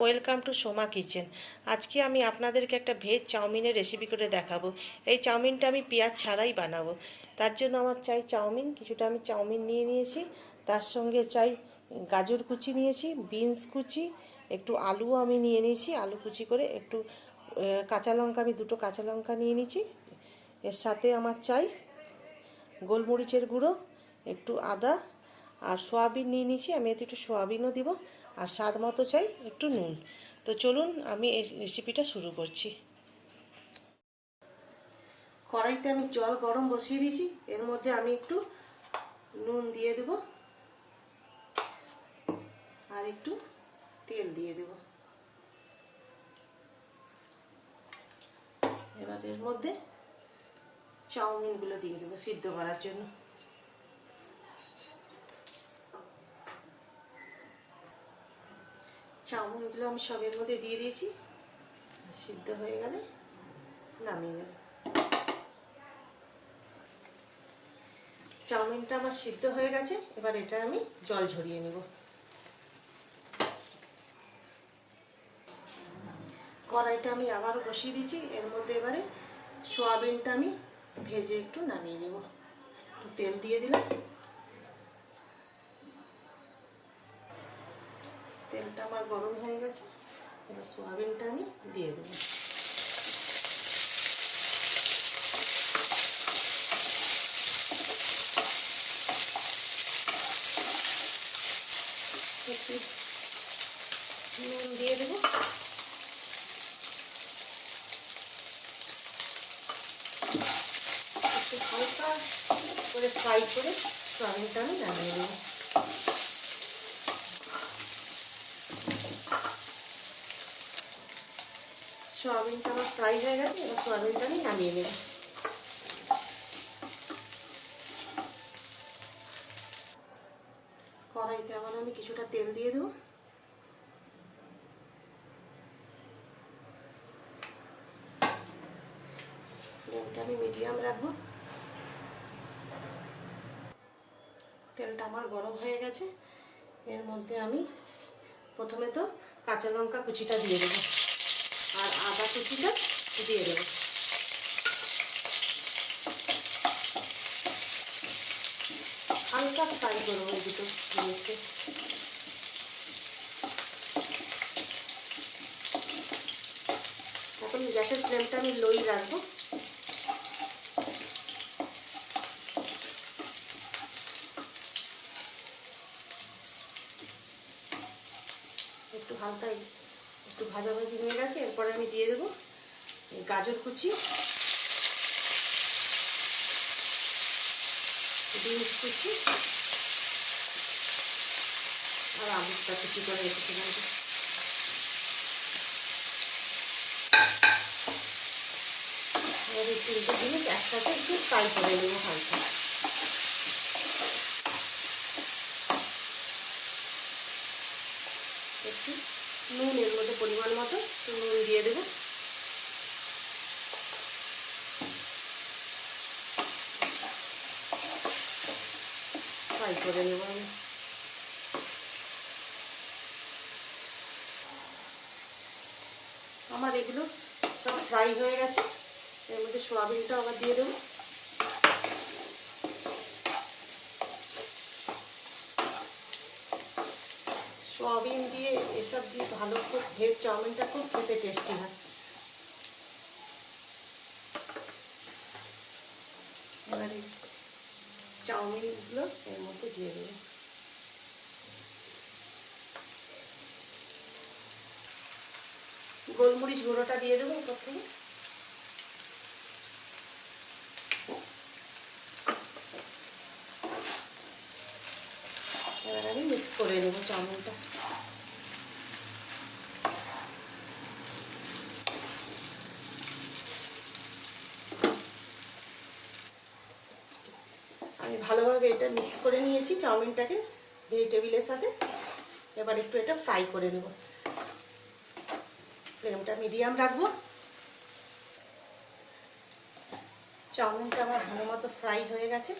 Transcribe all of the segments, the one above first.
Welcome to Soma kitchen. আজকে আমি আপনাদেরকে একটা ভেজ চাউমিনের রেসিপি করে দেখাবো। এই চাউমিনটা আমি পেঁয়াজ ছাড়াই বানাবো। তার জন্য আমার চাই চাউমিন, কিছুটা আমি চাউমিন নিয়ে নিয়েছি। তার সঙ্গে চাই গাজর কুচি নিয়েছি, বিনস কুচি, একটু আলু আমি নিয়ে নিয়েছি। আলু কুচি করে একটু কাঁচা লঙ্কা, আমি দুটো কাঁচা লঙ্কা নিয়ে নিয়েছি। এর সাথে আমার চাই গোলমরিচের গুঁড়ো, একটু আদা আর সোয়াবিন নিয়ে নিয়েছি। আমি এতে একটু সোয়াবিনও দিব। আর স্বাদ মতো চাই একটু নুন। তো চলুন, আমি এই রেসিপিটা শুরু করছি। কড়াইতে আমি জল গরম বসিয়ে দিয়েছি। এর মধ্যে আমি একটু নুন দিয়ে দেব। আর একটু তেল দিয়ে দেব। এবার এর মধ্যে চাউমিনগুলো দিয়ে দেবো সিদ্ধ করার জন্য। চাউমিনগুলো আমি সবের মধ্যে দিয়ে দিয়েছি। সিদ্ধ হয়ে গেলে নামিয়ে নেব। চাউমিনটা আমার সিদ্ধ হয়ে গেছে, এবার এটা আমি জল ঝরিয়ে নেব। কড়াইটা আমি আবারও বসিয়ে দিয়েছি, এর মধ্যে এবারে সোয়াবিনটা আমি ভেজে একটু নামিয়ে নেব। একটু তেল দিয়ে দিলাম। তেলটা আমার গরম হয়ে গেছে, এবার সোয়াবিনটা আমি দিয়ে দেবো। নুন দিয়ে দেবো। একটু হালকা করে ফ্রাই করে সোয়াবিনটা আমি নামিয়ে নেব। সোয়াবিনটা আমার ফ্রাই হয়ে গেছে, এবার সোয়াবিনটা আমি নামিয়ে নেব। কড়াইতে আবার আমি কিছুটা তেল দিয়ে দেবো। ফ্লেমটা আমি মিডিয়াম রাখব। তেলটা আমার গরম হয়ে গেছে। এর মধ্যে আমি প্রথমে তো কাঁচা লঙ্কা কুচিটা দিয়ে দেবো। কুচিটা দিয়ে দেবো। হালকা ফ্রাই করব এই দুটো জিনিসকে। এখন গ্যাসের ফ্লেমটা আমি লোই রাখব। একটু হালকা একটু ভাজাভাজি হয়ে গেছে, এরপরে আমি দিয়ে দেবো গাজর কুচি। বিনস কুচি। আর আলুটা কুচি করে রেখেছিলাম এই তিনটে জিনিস একসাথে একটু ফ্রাই করে নেব হালকা। একটু নুন এর মধ্যে পরিমাণ মতো নুন দিয়ে দেবো। ফ্রাই করে নেব আমি। আমার এগুলো সব ফ্রাই হয়ে গেছে। এর মধ্যে সোয়াবিনটা আবার দিয়ে দেবো। সোয়াবিন দিয়ে এসব দিয়ে ভালো খুব ভেজ চাউমিনটা খুব খেতে টেস্টি হয়। এবারে চাউমিনগুলো এর মধ্যে দিয়ে দেবো। গোলমরিচ গুঁড়োটা দিয়ে দেবো উপর এবার আমি মিক্স করে নেব চাউমিনটা আমি ভালোভাবে এটা মিক্স করে নিয়েছি চাউমিনটাকে ভেজিটেবিলের সাথে। এবার একটু এটা ফ্রাই করে নেব। ফ্লেমটা মিডিয়াম রাখব। চাউমিনটা আমার ভালো মতো ফ্রাই হয়ে গেছে।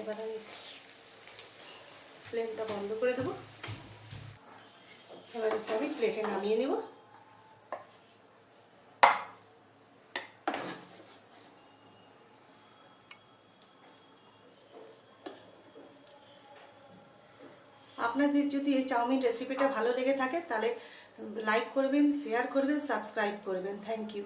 এবার আমি ফ্লেমটা বন্ধ করে দেবো। এবার আমি প্লেটে নামিয়ে নেব। আপনাদের যদি এই চাউমিন রেসিপিটা ভালো লেগে থাকে, তাহলে লাইক করবেন শেয়ার করবেন সাবস্ক্রাইব করবেন। Thank you